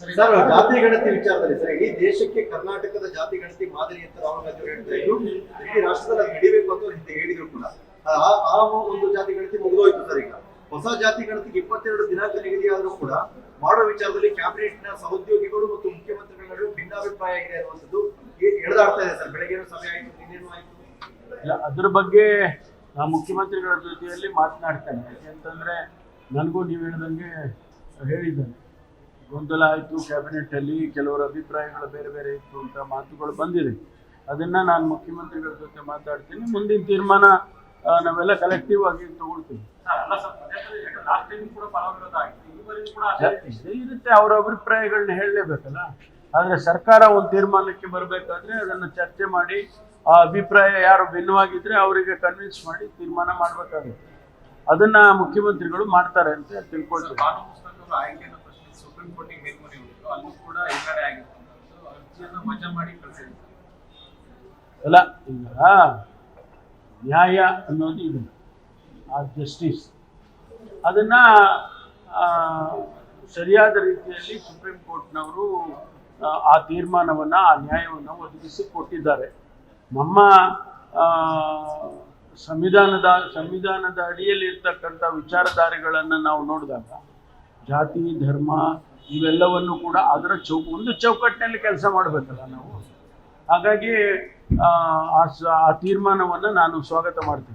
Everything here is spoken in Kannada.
ಸರ್. ಜಾತಿ ಗಣತಿ ವಿಚಾರದಲ್ಲಿ ಸರ್ ಇಡೀ ದೇಶಕ್ಕೆ ಕರ್ನಾಟಕದ ಜಾತಿ ಗಣತಿ ಮಾದರಿ ಅಂತ ರಾಹುಲ್ ಗಾಂಧಿ ಅವರು ಹೇಳ್ತಾ ಇದ್ರು ಇಡೀ ರಾಷ್ಟ್ರದಲ್ಲಿ ಅದು ನಡಿಬೇಕು ಅಂತ ಹಿಂದೆ ಹೇಳಿದ್ರು ಕೂಡ. ಆ ಆ ಒಂದು ಜಾತಿ ಗಣತಿ ಮುಗಿದೋಯ್ತು ಸರ್ ಈಗ. ಹೊಸ ಜಾತಿ ಗಣತಿಗೆ ಇಪ್ಪತ್ತೆರಡು ದಿನಾಂಕ ನಿಗದಿಯಾದರೂ ಕೂಡ ಮಾಡೋ ವಿಚಾರದಲ್ಲಿ ಕ್ಯಾಬಿನೆಟ್ನ ನ ಸಹೋದ್ಯೋಗಿಗಳು ಮತ್ತು ಮುಖ್ಯಮಂತ್ರಿಗಳ ನಡುವೆ ಭಿನ್ನಾಭಿಪ್ರಾಯ ಇದೆ ಅನ್ನುವಂಥದ್ದು ಎಳೆದಾಡ್ತಾ ಇದೆ ಸರ್. ಬೆಳಗ್ಗೆ ಸಭೆ ಆಯಿತು ನಿನ್ನೇನು ಆಯಿತು. ಇಲ್ಲ, ಅದ್ರ ಬಗ್ಗೆ ನಾ ಮುಖ್ಯಮಂತ್ರಿಗಳ ಜೊತೆಯಲ್ಲಿ ಮಾತನಾಡ್ತೇನೆ. ಯಾಕೆಂತಂದ್ರೆ ನನಗೂ ನೀವು ಹೇಳ್ದಂಗೆ ಹೇಳಿದ್ದೇನೆ. ಗೊಂದಲ ಆಯಿತು. ಕ್ಯಾಬಿನೆಟ್ಟಲ್ಲಿ ಕೆಲವರ ಅಭಿಪ್ರಾಯಗಳು ಬೇರೆ ಬೇರೆ ಇತ್ತು ಅಂತ ಮಾತುಗಳು ಬಂದಿದೆ. ಅದನ್ನು ನಾನು ಮುಖ್ಯಮಂತ್ರಿಗಳ ಜೊತೆ ಮಾತಾಡ್ತೀನಿ. ಮುಂದಿನ ತೀರ್ಮಾನ ನಾವೆಲ್ಲ ಕಲೆಕ್ಟಿವ್ ಆಗಿ ತಗೊಳ್ತೀವಿ. ಇರುತ್ತೆ. ಅವರ ಅಭಿಪ್ರಾಯಗಳನ್ನ ಹೇಳಲೇಬೇಕಲ್ಲ. ಆದರೆ ಸರ್ಕಾರ ಒಂದು ತೀರ್ಮಾನಕ್ಕೆ ಬರಬೇಕಾದ್ರೆ ಅದನ್ನು ಚರ್ಚೆ ಮಾಡಿ ಆ ಅಭಿಪ್ರಾಯ ಯಾರು ಭಿನ್ನವಾಗಿದ್ರೆ ಅವರಿಗೆ ಕನ್ವಿನ್ಸ್ ಮಾಡಿ ತೀರ್ಮಾನ ಮಾಡಬೇಕಾಗುತ್ತೆ. ಅದನ್ನ ಮುಖ್ಯಮಂತ್ರಿಗಳು ಮಾಡ್ತಾರೆ ಅಂತ ತಿಳ್ಕೊಳ್ತೀವಿ ಸುಪ್ರೀಂ ಕೋರ್ಟಿಗೆ ಮೇಲ್ಮನವಿ ಹೋಗಿತ್ತು ಅಲ್ಲೂ ಕೂಡ ಹಿನ್ನಡೆ ಆಗಿತ್ತು. ಅರ್ಜಿಯನ್ನು ವಜಾ ಮಾಡಿ ಕಳಿಸಿದ್ರು. ಅಲ್ಲ ನ್ಯಾಯ ಅನ್ನೋದು ಇದು. ಆ ಜಸ್ಟಿಸ್ ಅದನ್ನು ಸರಿಯಾದ ರೀತಿಯಲ್ಲಿ ಸುಪ್ರೀಂ ಕೋರ್ಟ್ನವರು ಆ, ತೀರ್ಮಾನವನ್ನು ಆ ನ್ಯಾಯವನ್ನು ಒದಗಿಸಿ ಕೊಟ್ಟಿದ್ದಾರೆ. ನಮ್ಮ ಸಂವಿಧಾನದ ಸಂವಿಧಾನದ ಅಡಿಯಲ್ಲಿ ಇರ್ತಕ್ಕಂಥ ವಿಚಾರಧಾರೆಗಳನ್ನು ನಾವು ನೋಡಿದಾಗ ಜಾತಿ ಧರ್ಮ ಇವೆಲ್ಲವನ್ನು ಕೂಡ ಅದರ ಚೌಕ ಒಂದು ಚೌಕಟ್ಟಿನಲ್ಲಿ ಕೆಲಸ ಮಾಡಬೇಕಲ್ಲ ನಾವು. ಹಾಗಾಗಿ ಆ, ತೀರ್ಮಾನವನ್ನು ನಾನು ಸ್ವಾಗತ ಮಾಡ್ತೀನಿ.